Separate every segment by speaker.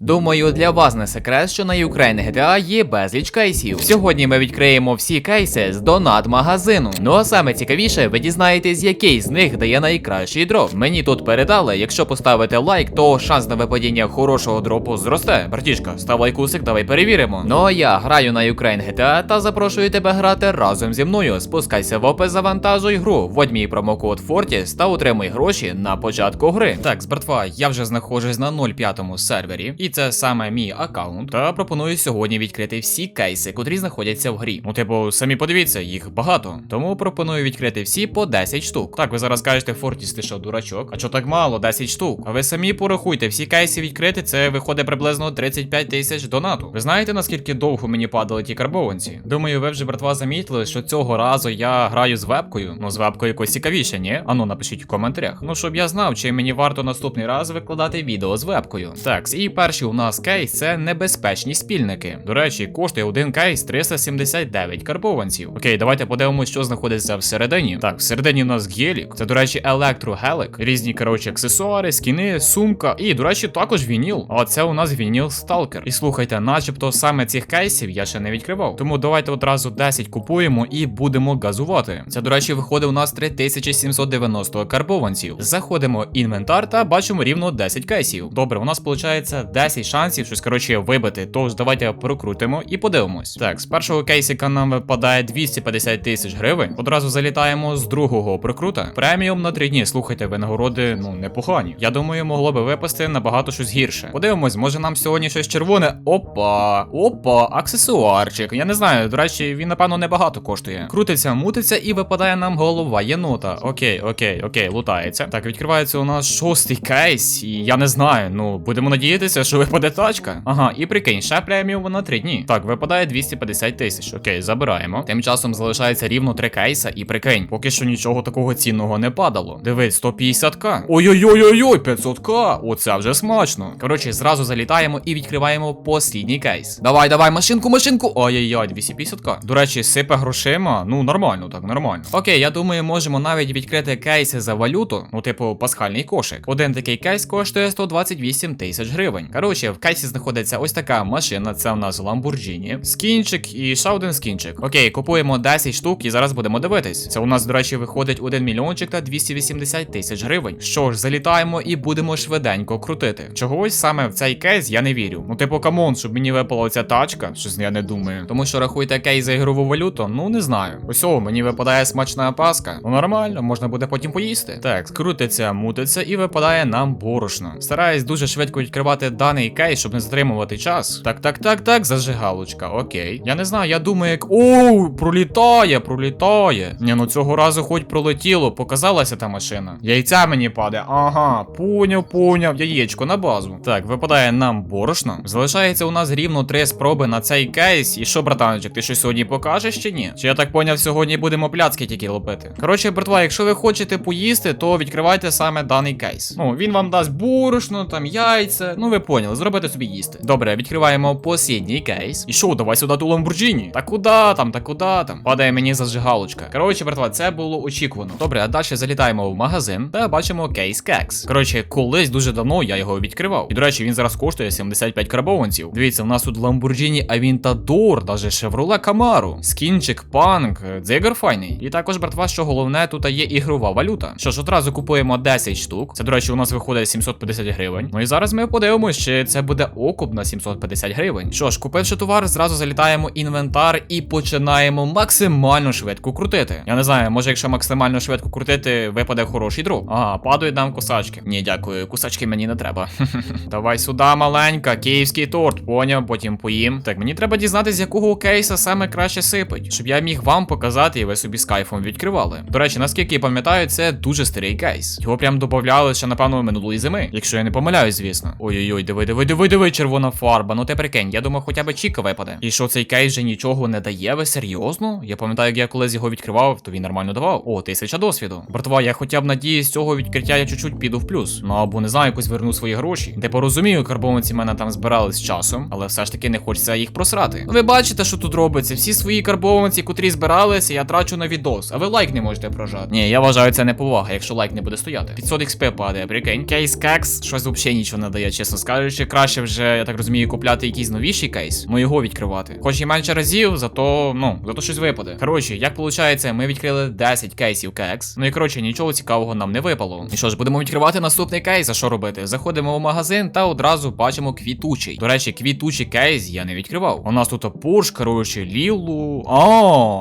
Speaker 1: Думаю, для вас не секрет, що на Ukraine GTA є безліч кейсів. Сьогодні ми відкриємо всі кейси з донат магазину. Ну а саме цікавіше, ви дізнаєтесь, який з них дає найкращий дроп. Мені тут передали, якщо поставити лайк, то шанс на випадіння хорошого дропу зросте. Братішка, став лайкусик, давай перевіримо. Ну а я граю на Ukraine GTA та запрошую тебе грати разом зі мною. Спускайся в опис, завантажуй гру, вводь мій промокод Fortis та отримуй гроші на початку гри. Так, братва, я вже знаходжусь на 05 сервері, і це саме мій аккаунт. Та пропоную сьогодні відкрити всі кейси, котрі знаходяться в грі. Ну, типу, самі подивіться, їх багато. Тому пропоную відкрити всі по 10 штук. Так, ви зараз кажете, Фортіс, ти що, дурачок? А чо так мало? 10 штук. А ви самі порахуйте, всі кейси відкрити, це виходить приблизно 35 тисяч донату. Ви знаєте, наскільки довго мені падали ті карбованці? Думаю, ви вже, братва, замітили, що цього разу я граю з вебкою. Ну, з вебкою якось цікавіше, ні? Ану, напишіть в коментарях. Ну, щоб я знав, чи мені варто наступний раз викладати відео з вебкою. Так, і перший у нас кейс це небезпечні спільники. До речі, коштує один кейс 379 карбованців. Окей, давайте подивимося, що знаходиться всередині. Так, всередині у нас гелік. Це, до речі, електрогелик. Різні, коротше, аксесуари, скіни, сумка. І, до речі, також вініл. А це у нас вініл сталкер. І слухайте, начебто саме цих кейсів я ще не відкривав. Тому давайте одразу 10 купуємо і будемо газувати. Це, до речі, виходить у нас 3790 карбованців. Заходимо інвентар та бачимо рівно 10 кейсів. Добре, у нас виходить 10 шансів щось коротше вибити. Тож давайте прокрутимо і подивимось. Так, з першого кейсика нам випадає 250 тисяч гривень. Одразу залітаємо з другого прокрута. Преміум на 3 дні. Слухайте, винагороди ну непогані. Я думаю, могло би випасти набагато щось гірше. Подивимось, може нам сьогодні щось червоне. Опа, опа, аксесуарчик. Я не знаю. До речі, він напевно небагато коштує. Крутиться, мутиться і випадає нам голова єнота. Окей, окей, окей, лутається. Так, відкривається у нас шостий кейс, і я не знаю. Ну, будемо надіятися, що випаде тачка. Ага, і прикинь, ще преміум на 3 дні. Так, випадає 250 тисяч. Окей, забираємо. Тим часом залишається рівно 3 кейса, і прикинь, поки що нічого такого цінного не падало. Дивись, 150к. Ой-ой-ой-ой, 500к. Оце вже смачно. Коротше, зразу залітаємо і відкриваємо послідній кейс. Давай, давай, машинку, машинку. Ой-ой-ой, 250к. До речі, сипе грошима. Ну, нормально, так, нормально. Окей, я думаю, можемо навіть відкрити кейси за валюту. Ну, типу, пасхальний кошик. Один такий кейс коштує 128 тисяч гривень. Коротше, в кейсі знаходиться ось така машина. Це у нас Lamborghini. Скінчик і ще один скінчик. Окей, купуємо 10 штук і зараз будемо дивитись. Це у нас, до речі, виходить 1 мільйончик та 280 тисяч гривень. Що ж, залітаємо і будемо швиденько крутити. Чогось саме в цей кейс я не вірю. Ну, типу, камон, щоб мені випала ця тачка, щось я не думаю. Тому що рахуйте кейс за ігрову валюту, ну не знаю. Ось мені випадає смачна паска. Ну нормально, можна буде потім поїсти. Так, крутиться, мутиться і випадає нам борошно. Стараюсь дуже швидко відкривати даний кейс, щоб не затримувати час. Так, так, так, так, зажигалочка, окей. Я не знаю, я думаю, як. Оу, пролітає, пролітає. Ні, ну цього разу хоч пролетіло, показалася та машина. Яйця мені паде. Ага, поняв, поняв, яєчко на базу. Так, випадає нам борошно. Залишається у нас рівно три спроби на цей кейс. І що, братанчик, ти щось сьогодні покажеш чи ні? Чи я так поняв, сьогодні будемо пляцки тільки лопити? Коротше, братва, якщо ви хочете поїсти, то відкривайте саме даний кейс. Ну, він вам дасть борошно, там яйця. Ну, ви поняли, зробите собі їсти. Добре, відкриваємо послідній кейс. І що, давай сюди ту Ламбурджіні. Та куди там, та куди там? Падає мені зажигалочка. Коротше, братва, це було очікувано. Добре, а далі залітаємо в магазин та бачимо кейс кекс. Коротше, колись дуже давно я його відкривав. І до речі, він зараз коштує 75 карбованців. Дивіться, в нас тут Lamborghini Aventador, даже Chevrolet Camaro, скінчик, панк, дзигар файний. І також, братва, що головне, тут є ігрова валюта. Що ж, одразу купуємо 10 штук. Це, до речі, у нас виходить 750 гривень. Ну і зараз ми подивимось, чи це буде окуп на 750 гривень. Що ж, купивши товар, зразу залітаємо інвентар і починаємо максимально швидко крутити. Я не знаю, може, якщо максимально швидко крутити, випаде хороший дроп. Ага, падають нам кусачки. Ні, дякую, кусачки мені не треба. Давай сюди, маленька, київський торт. Поняв, потім поїм. Так, мені треба дізнатися, з якого кейса саме краще сипить, щоб я міг вам показати, і ви собі з кайфом відкривали. До речі, наскільки я пам'ятаю, це дуже старий кейс. Його прям додавали ще, напевно, минулої зими, якщо я не помиляюсь, звісно. Ой-ой-ой, диви, диви, диви, диви, червона фарба. Ну ти прикинь, я думаю, хоча б чіка випаде. І що цей кейс вже нічого не дає, ви серйозно? Я пам'ятаю, як я колись його відкривав, то він нормально давав. О, тисяча досвіду. Братва, я хоча б надіюсь, цього відкриття я чуть-чуть піду в плюс. Ну або не знаю, якось верну свої гроші. Де порозумію, карбованці мене там збирали з часом, але все ж таки не хочеться їх просрати. Ви бачите, що тут робиться? Всі свої карбованці, котрі збиралися, я трачу на відос, а ви лайк не можете прожати. Ні, я вважаю, це неповага, якщо лайк не буде стояти. 500 XP падає, прикинь. Кейс кекс, щось взагалі нічого не дає, чесно скажу. Кажучи, краще вже, я так розумію, купляти якийсь новіший кейс, ну його відкривати. Хоч і менше разів, зато, ну, зато щось випаде. Коротше, як виходить, ми відкрили 10 кейсів кекс. Ну і коротше, нічого цікавого нам не випало. І що ж, будемо відкривати наступний кейс, а що робити? Заходимо в магазин та одразу бачимо квітучий. До речі, квітучий кейс я не відкривав. У нас тут Порш, коротше, Лілу. А,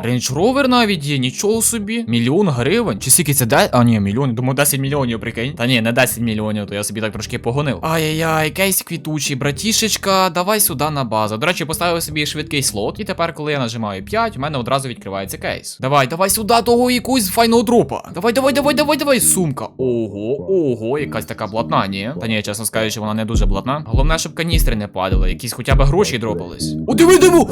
Speaker 1: Range Rover навіть є, нічого собі. Мільйон гривень. Чи скільки це де? А, ні, мільйон. Думаю, 10 мільйонів, прикинь. Та ні, не 10 мільйонів, то я собі так трошки погонив. Ай-яй-яй, кейс квітучий, братішечка, давай сюди на базу. До речі, поставив собі швидкий слот. І тепер, коли я нажимаю 5, у мене одразу відкривається кейс. Давай, давай сюди того якусь файного дропа. Давай, давай, давай, давай, давай. Сумка. Ого, ого, якась така блатна, ні. Та ні, чесно скажучи, вона не дуже блатна. Головне, щоб каністри не падали, якісь хоча б гроші дропались. О, диви, диви!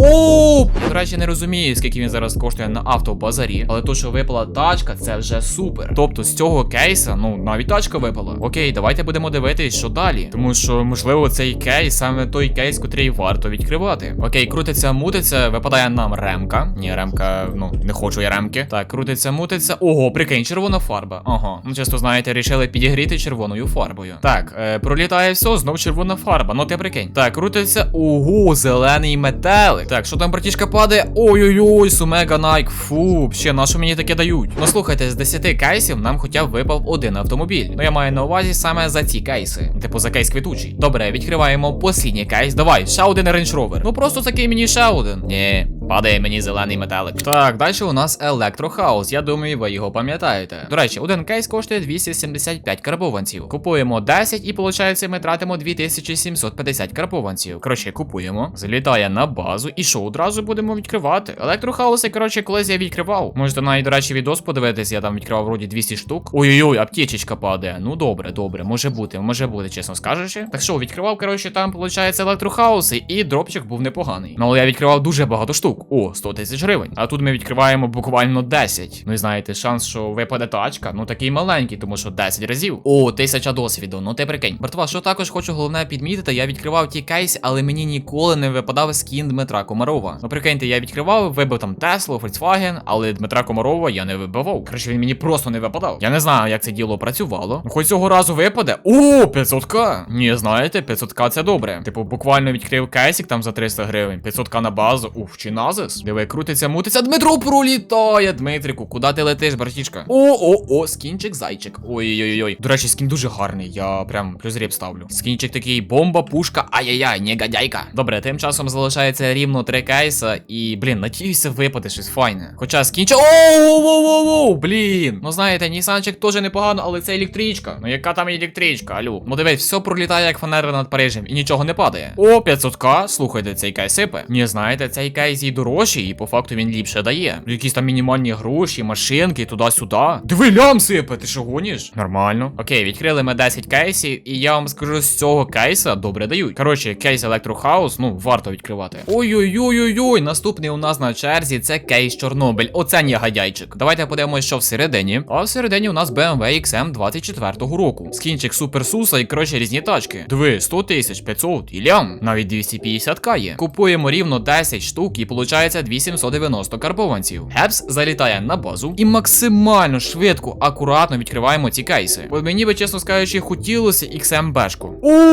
Speaker 1: О, до речі, не розумію, скільки він зараз коштує на автобазарі, але то, що випала тачка, це вже супер. Тобто з цього кейса, ну навіть тачка випала. Окей, давайте будемо дивитись, що далі. Тому що, можливо, цей кейс саме той кейс, котрий варто відкривати. Окей, крутиться, мутиться, випадає нам ремка. Ні, ремка, ну не хочу я ремки. Так, крутиться, мутиться. Ого, прикинь, червона фарба. Ага. Ну, часто знаєте, рішили підігріти червоною фарбою. Так, е, пролітає все, знов червона фарба. Ну ти прикинь. Так, крутиться. Ого, зелений метелик. Так, що там братішка падає? Ой-ой-ой, Сумега Найк. Фу, ще на що мені таке дають? Ну слухайте, з 10 кейсів нам хоча б випав один автомобіль. Ну я маю на увазі саме за ці кейси. Типу за кейс квітучий. Добре, відкриваємо послідній кейс. Давай, ще один Range Rover. Ну просто такий мені ще один. Ні. Падає мені зелений метелик. Так, далі у нас електрохаус. Я думаю, ви його пам'ятаєте. До речі, один кейс коштує 275 карбованців. Купуємо 10 і виходить, ми тратимо 2750 карбованців. Коротше, купуємо, залітає на базу і що, одразу будемо відкривати. Електрохауси, коротше, колись я відкривав. Можете навіть, до речі, відос подивитись, я там відкривав вроді 200 штук. Ой-ой-ой, аптечечка падає. Ну добре, добре, може бути, може бути, чесно скажучи. Так що, відкривав, коротше, там, виходить, електрохауси, і дропчик був непоганий. Ну, але я відкривав дуже багато штук. О, 100 тисяч гривень. А тут ми відкриваємо буквально 10. Ну і знаєте, шанс, що випаде тачка, ну такий маленький, тому що 10 разів. О, тисяча досвіду, ну ти прикинь. Братва, що також хочу головне підмітити, я відкривав ті кейси, але мені ніколи не випадав скін Дмитра Комарова. Ну прикиньте, я відкривав, вибив там Теслу, Volkswagen, але Дмитра Комарова я не вибивав. Коротше, він мені просто не випадав. Я не знаю, як це діло працювало. Ну, хоч цього разу випаде. О, 500к! Ні, знаєте, 500к це добре. Типу, буквально відкрив кейсик там за 300 гривень. 500к на базу. Уф, чи назис? Диви, крутиться, мутиться. Дмитро пролітає. Дмитрику, куди ти летиш, братішка? О, о, о, скінчик, зайчик. Ой-ой-ой. До речі, скін дуже гарний. Я прям плюс ріп ставлю. Скінчик такий бомба, пушка, ай-яй-яй, негодяйка. Добре, тим часом залишається рівно три кейса. І, блін, надіюся, випаде щось файне. Хоча скінчик. Оу-оу-оу-оу, блін. Ну знаєте, Нісанчик теж непогано, але це електричка. Ну яка там електричка, алю? Ну дивись, все пролітає як фанера над Парижем і нічого не падає. О, 500к, слухайте, цей кейс сипе. Ні, знаєте, цей кейс і дорожчий, і по факту він ліпше дає. Якісь там мінімальні гроші, машинки, туди-сюди. Диви, лям сипе, ти що гониш? Нормально. Окей, відкрили ми 10 кейсів, і я вам скажу, з цього кейса добре дають. Коротше, кейс Електрохаус, ну, варто відкривати. Ой-ой-ой-ой-ой, наступний у нас на черзі це кейс Чорнобиль. Оце негодяйчик. Давайте подивимося, що всередині. А всередині у нас BMW XM 24-го року. Скінчик Супер Суса і коротше різні тачки. Диви, 100 тисяч, 500 і лям. Навіть 250к є. Купуємо рівно 10 штук і виходить 2790 карбованців. Гепс залітає на базу і максимально швидко, акуратно відкриваємо ці кейси. Бо мені би, чесно скажучи, хотілося XM-бешку.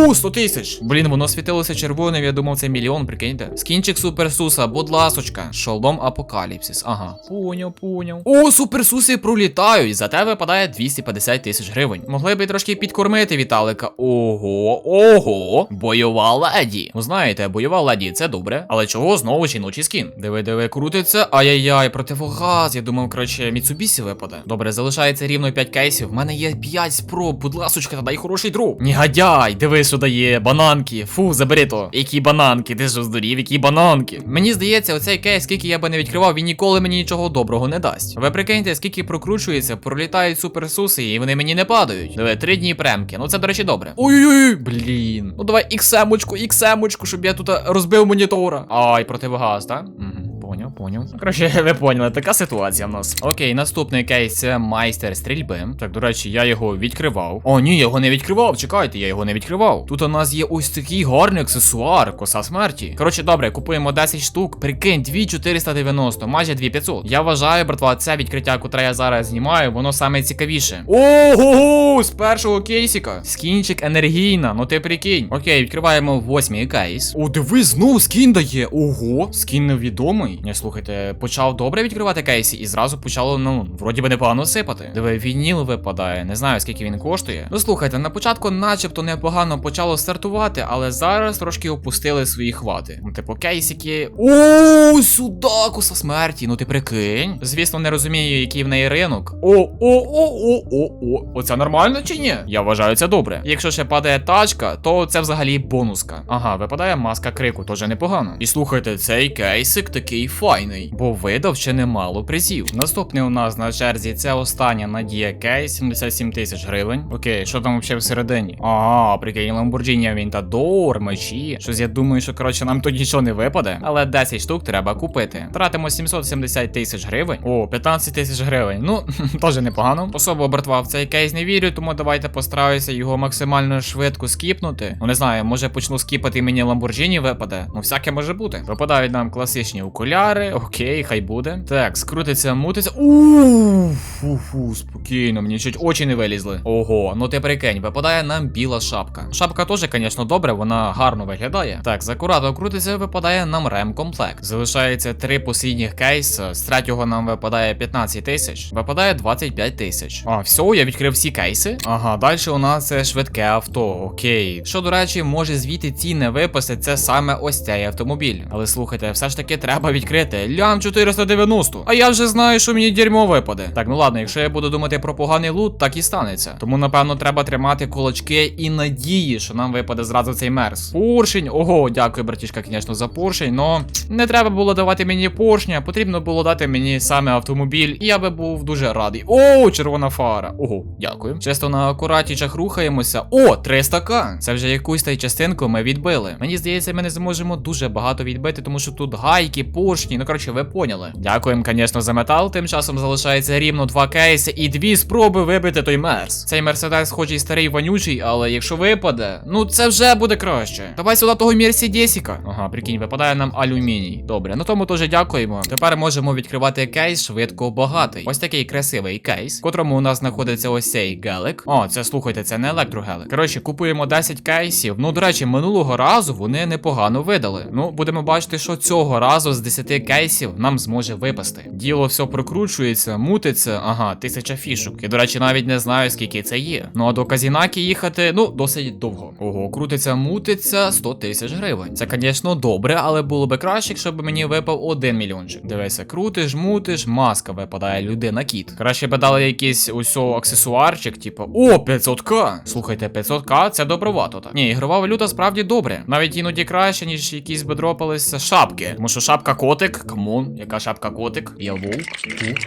Speaker 1: У 100 тисяч. Блін, воно світилося червоним, я думав, це мільйон, прикиньте. Скінчик Суперсуса, будь ласочка. Шолом Апокаліпсис. Ага. Поняв, поняв. О, суперсуси пролітають. За тебе випадає 250 тисяч гривень. Могли би трошки підкормити Віталика. Ого, ого. Бойова леді. Ну знаєте, бойова леді це добре. Але чого знову жіночий скін? Диви, диви, крутиться. Ай-яй-яй, противогаз. Я думав, коротше, Міцубісі випаде. Добре, залишається рівно 5 кейсів. В мене є 5 спроб. Будь ласочка, дай хороший друг. Негодяй, диви, що дає. Бананки. Фу, забери то. Які бананки? Ти що здурів, які бананки? Мені здається, оцей кейс, скільки я би не відкривав, він ніколи мені нічого доброго не дасть. Ви прикиньте, скільки прокручується, пролітають суперсуси, і вони мені не падають. Диви, три дні премки. Ну це, до речі, добре. Ой-ой-ой, блін. Ну давай іксемочку, іксемочку, щоб я тут розбив монітора. Ай, противогаз, так? Угу. Поняв, поняв. Коротше, ви поняли, така ситуація в нас. Окей, наступний кейс це майстер стрільби. Так, до речі, я його відкривав. О, ні, я його не відкривав. Чекайте, я його не відкривав. Тут у нас є ось такий гарний аксесуар, коса смерті. Коротше, добре, купуємо 10 штук. Прикинь, 2490, майже 2500. Я вважаю, братва, це відкриття, котре я зараз знімаю, воно саме цікавіше. Ого, з першого кейсика. Скінчик енергійна, ну ти прикинь. Окей, відкриваємо восьмий кейс. О, диви, знов скін дає. Ого, скін невідомий. Не слухайте, почав добре відкривати кейси і зразу почало, ну, вроді би непогано сипати. Диви, вініл випадає. Не знаю, скільки він коштує. Ну слухайте, на початку, начебто, непогано почало стартувати, але зараз трошки опустили свої хвати. Ну, типу, кейсики. О, сюди, куса смерті. Ну ти прикинь. Звісно, не розумію, який в неї ринок. О, о, о, о, о, о. Оце нормально чи ні? Я вважаю це добре. Якщо ще падає тачка, то це взагалі бонуска. Ага, випадає маска крику, теж непогано. І слухайте, цей кейсик такий файний, бо видав ще немало призів. Наступний у нас на черзі це остання надія кейс, 77 тисяч гривень. Окей, що там взагалі всередині? Ага, прикинь, Lamborghini Aventador, мечі. Щось я думаю, що коротше нам тут нічого не випаде. Але 10 штук треба купити. Тратимо 770 тисяч гривень. О, 15 тисяч гривень. Ну, теж непогано. Особо братва в цей кейс не вірю, тому давайте постараюся його максимально швидко скіпнути. Ну не знаю, може почну скіпати мені Lamborghini випаде. Ну всяке може бути. Випадають нам класичні окуляри. Окей, хай буде. Так, скрутиться, мутиться. Ууу, фу, фу, спокійно, мені чуть очі не вилізли. Ого, ну ти прикинь, випадає нам біла шапка. Шапка теж, звісно, добре, вона гарно виглядає. Так, з акуратно крутиться, випадає нам ремкомплект. Залишається три послідніх кейси. З третього нам випадає 15 тисяч. Випадає 25 тисяч. А, все, я відкрив всі кейси. Ага, далі у нас це швидке авто. Окей. Що, до речі, може звідти ці не випасти, це саме ось цей автомобіль. Але слухайте, все ж таки треба відкрити. Лям 490. А я вже знаю, що мені дерьмо випаде. Так, ну ладно, якщо я буду думати про поганий лут, так і станеться. Тому, напевно, треба тримати кулачки і надії, що нам випаде зразу цей мерс. Поршень. Ого, дякую, братішка, звісно, за поршень. Но не треба було давати мені поршня, потрібно було дати мені саме автомобіль, і я би був дуже радий. О, червона фара. Ого, дякую. Чисто на акуратічах рухаємося. О, 300к. Це вже якусь та й частинку ми відбили. Мені здається, ми не зможемо дуже багато відбити, тому що тут гайки, поршні. Ну коротше, ви поняли. Дякуємо, звісно, за метал. Тим часом залишається рівно два кейси і дві спроби вибити той мерс. Цей мерседес, хоч і старий вонючий, але якщо випаде, ну це вже буде краще. Давай сюди того мерседесіка. Ага, прикинь, випадає нам алюміній. Добре, на тому теж дякуємо. Тепер можемо відкривати кейс швидко багатий. Ось такий красивий кейс, в котрому у нас знаходиться ось цей гелик. О, це слухайте, це не електрогелик. Коротше, купуємо 10 кейсів. Ну, до речі, минулого разу вони непогано видали. Ну, будемо бачити, що цього разу з 10 кейсів нам зможе випасти. Діло все прокручується, мутиться. Ага, тисяча фішок. І, до речі, навіть не знаю, скільки це є. Ну а до Казінаки їхати, ну, досить довго. Ого, крутиться, мутиться 100 тисяч гривень. Це, звісно, добре, але було би краще, якщо б мені випав 1 мільйончик. Дивися, крутиш, мутиш, маска випадає, людина кіт. Краще би дали якийсь ось аксесуарчик, типу, о, 500к. Слухайте, 500к це добровато так. Ні, ігрова валюта справді добре. Навіть іноді краще, ніж якісь би дропалися шапки. Тому що шапка котик, камон, яка шапка котик? Я вовк.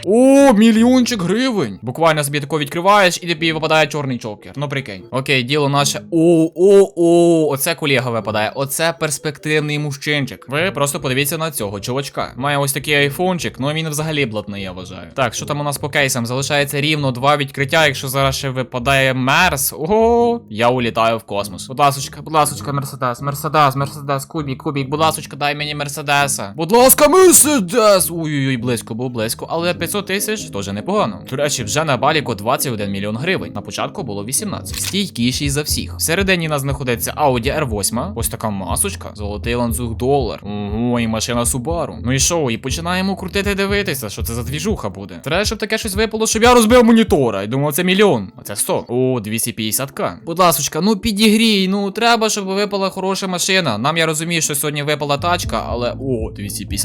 Speaker 1: О, мільйончик гривень. Буквально собі тако відкриваєш і тобі випадає чорний чокер. Ну прикинь. Окей, діло наше. О, о, о, оце колега випадає. Оце перспективний мужчинчик. Ви просто подивіться на цього чувачка. Має ось такий айфончик, ну він взагалі блатний, я вважаю. Так, що там у нас по кейсам? Залишається рівно два відкриття. Якщо зараз ще випадає мерс. Ого, я улітаю в космос. Будь ласочка, будь ласочка, мерседес, мерседес, мерседес, кубік, кубік, будь ласочка, дай мені мерседеса. Будь ласка, мерседес. Ой-ой-ой, близько, був близько. Але 500 тисяч теж непогано. До речі, вже на баліку 21 мільйон гривень. На початку було 18. Стійкіший за всіх. Всередині нас знаходиться Audi R8. Ось така масочка, золотий ланцюг долар. Ого, і машина Subaru. Ну і що? І починаємо крутити дивитися, що це за двіжуха буде. Треба, щоб таке щось випало, щоб я розбив монітора. І думав, це мільйон. А це 100. О, 250к. Будь ласочка, ну підігрій. Ну треба, щоб випала хороша машина. Нам я розумію, що сьогодні випала тачка, але о,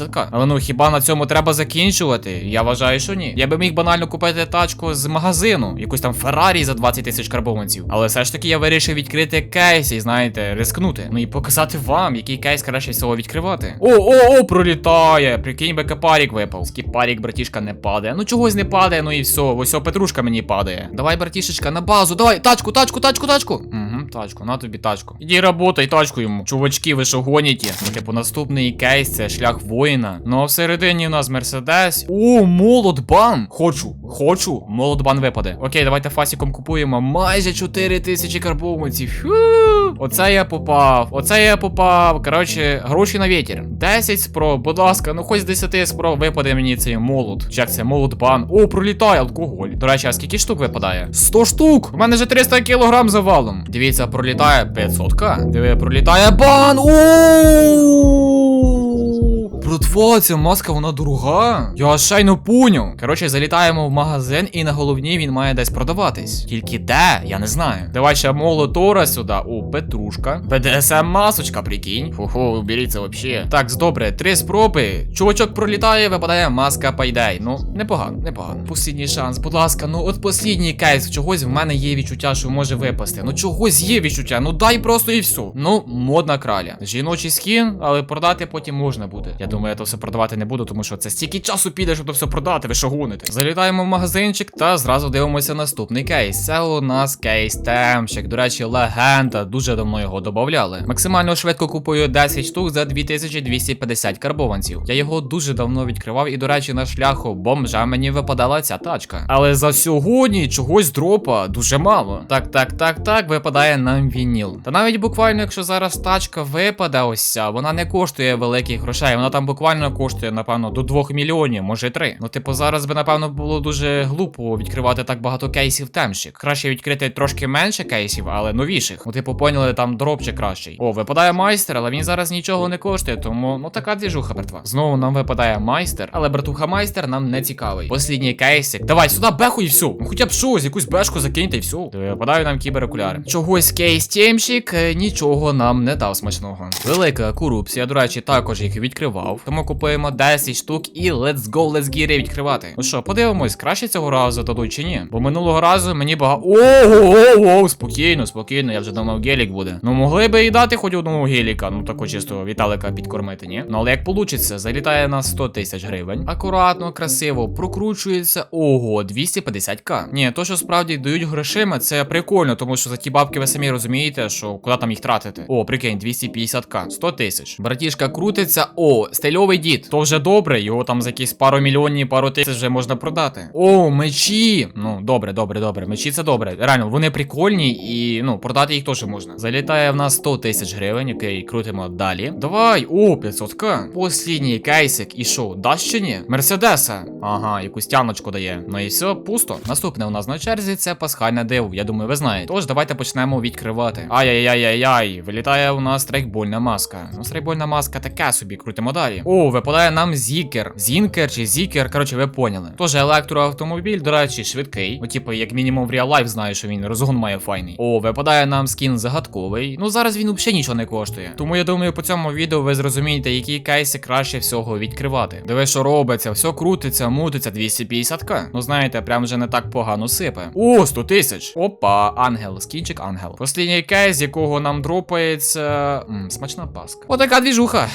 Speaker 1: 250к. Але ну хіба на цьому треба закінчувати? Я вважаю, що ні. Я би міг банально купити тачку з магазину, якусь там Феррарі за 20 тисяч карбованців. Але все ж таки я вирішив відкрити кейс і знаєте, рискнути. Ну і показати вам, який кейс краще всього відкривати. О, о, о, пролітає. Прикинь, би капарік випав. Скіпарік, братішка, не падає. Ну чогось не падає, ну і все. Ось петрушка мені падає. Давай, братішечка, на базу, давай, тачку, тачку, тачку, тачку. Угу, тачку, на тобі тачку. Іди работай тачку йому. Чувачки, ви що гоніте? Ну, типу, наступний кейс це шлях воїна. Да. Ну а всередині у нас Мерседес. О, молотбан! Хочу, хочу. Молотбан випаде. Окей, давайте фасіком купуємо майже 4 тисячі карбованців. Оце я попав, оце я попав. Коротше, гроші на вітер. 10 спроб, будь ласка, ну хоч з 10 спроб випаде мені цей молот. Як це молотбан? О, пролітає алкоголь. До речі, а скільки штук випадає? 100 штук! У мене вже 300 кілограм завалом. Дивіться, пролітає 500к. Диви, пролітає бан. О! Братва, ця маска вона дорога. Я шайно поняв. Коротше, залітаємо в магазин, і на головній він має десь продаватись. Тільки де, я не знаю. Давай ще молотора сюди. О, петрушка. БДСМ масочка, прикинь. Хо-хо, уберіть це вообще. Так, добре, три спроби. Чувачок пролітає, випадає маска пайдей. Ну, непогано, непогано. Послідній шанс, будь ласка, ну от послідній кейс. Чогось в мене є відчуття, що може випасти. Ну чогось є відчуття. Ну дай просто і все. Ну, модна краля. Жіночий скін, але продати потім можна буде. Я думаю, я то все продавати не буду, тому що це стільки часу піде, щоб то все продати. Ви що гоните? Залітаємо в магазинчик та зразу дивимося наступний кейс. Це у нас кейс темщик. До речі, легенда. Дуже давно його додавали. Максимально швидко купую 10 штук за 2250 карбованців. Я його дуже давно відкривав, і, до речі, на шляху бомжа мені випадала ця тачка. Але за сьогодні чогось дропа дуже мало. Так, так, так, так, випадає нам вініл. Та навіть буквально, якщо зараз тачка випаде, ось ця, вона не коштує великих грошей. Вона там буквально коштує, напевно, до 2 мільйонів, може 3. Ну, типу, зараз би, напевно, було дуже глупо відкривати так багато кейсів темщик. Краще відкрити трошки менше кейсів, але новіших. Ну, типу, поняли, там дропчик кращий. О, випадає майстер, але він зараз нічого не коштує, тому ну така двіжуха, братва. Знову нам випадає майстер, але братуха майстер нам не цікавий. Послідній кейсик. Давай сюди беху і все. Ну хоча б щось, якусь бешку закиньте і все. Випадає нам кіберокуляри. Чогось кейс тємщик е, нічого нам не дав смачного. Велика корупція, до речі, також їх відкривав. Тому купуємо 10 штук і let's go, let's get it відкривати. Ну що, подивимось, краще цього разу дадуть чи ні? Бо минулого разу мені багато. Ого, спокійно, спокійно, я вже думав, гелік буде. Ну могли би і дати хоч одного геліка, ну тако чисто Віталика підкормити, ні? Ну але як получиться, залітає на 100 тисяч гривень. Акуратно, красиво, прокручується. Ого, 250к. Ні, то, що справді дають грошима, це прикольно, тому що за ті бабки ви самі розумієте, що куди там їх тратити. О, прикинь, 250к, 100 тисяч. Братішка крутиться. О, стильовий дід. То вже добре, його там за якісь пару мільйонів, пару тисяч вже можна продати. О, мечі. Ну, добре, добре, добре. Мечі це добре. Реально, вони прикольні і ну, продати їх теж можна. Залітає в нас 100 тисяч гривень, окей, крутимо далі. Давай, о, 500к. Послідній кейсик. І дасть чи? Мерседеса. Ага, якусь тяночку дає. Ну і все, пусто. Наступне у нас на черзі це пасхальне диво. Я думаю, ви знаєте. Тож давайте почнемо відкривати. Ай-яй-яй-яй-яй. Вилітає у нас страйкбольна маска. Ну, страйкбольна маска така собі, крутимо далі. О, випадає нам зікер. Зінкер чи зікер. Коротше, ви поняли. Тож електроавтомобіль, до речі, швидкий. Ну, типу, як мінімум в реал лайф знаю, що він розгон має файний. О, випадає нам скін загадковий. Ну зараз він взагалі нічого не коштує. Тому я думаю, по цьому відео ви зрозумієте, які кейси краще всього відкривати. Диви, що робиться, все крутиться, мутиться 250к. Ну знаєте, прям вже не так погано сипе. О, 100 тисяч. Опа, ангел, скінчик ангел. Послідній кейс, якого нам дропається. М, смачна паска. Отака двіжуха.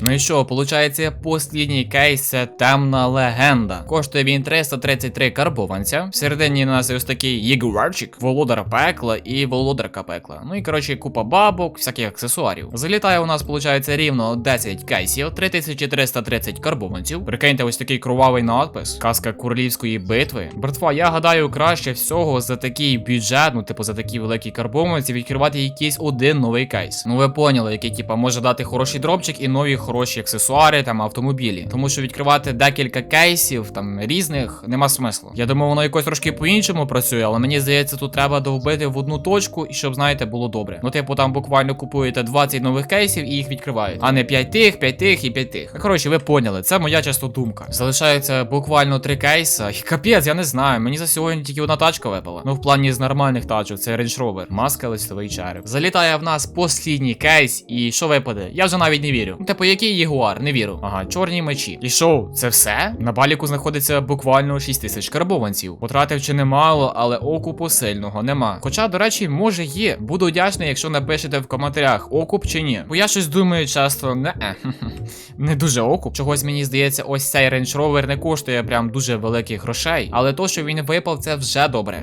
Speaker 1: Ну і що, получається, послідній кейс темна легенда. Коштує він 333 карбованця. Всередині нас є ось такий єгуарчик, володар пекла і володарка пекла. Ну і коротше, купа бабок, всяких аксесуарів. Залітає у нас, получається, рівно 10 кейсів, 3330 карбованців. Прикиньте, ось такий кровавий надпис. Казка королівської битви. Братва, я гадаю, краще всього за такий бюджет, ну типу за такі великі карбованці, відкривати якийсь один новий кейс. Ну ви поняли, який типа може дати хороший дропчик і нові хороші аксесуари, там автомобілі. Тому що відкривати декілька кейсів там різних нема смислу. Я думаю, воно якось трошки по-іншому працює, але мені здається, тут треба довбити в одну точку, і щоб, знаєте, було добре. Ну, типу, там буквально купуєте 20 нових кейсів і їх відкривають. А не 5 тих, 5 тих і 5 тих. Коротше, ви поняли, це моя часто думка. Залишається буквально три кейса. Капець, я не знаю. Мені за сьогодні тільки одна тачка випала. Ну, в плані з нормальних тачок, це Range Rover. Маска, листовий череп. Залітає в нас послідній кейс, і що випаде? Я вже навіть не вірю. Ну, типу, який Єгуар? Не вірю. Ага, чорні мечі. І що, це все? На баліку знаходиться буквально 6 тисяч карбованців. Потратив чи немало, але окупу сильного нема. Хоча, до речі, може є. Буду вдячний, якщо напишете в коментарях, окуп чи ні. Бо я щось думаю часто, не е. не дуже окуп. Чогось мені здається, ось цей Range Rover не коштує прям дуже великих грошей. Але то, що він випав, це вже добре.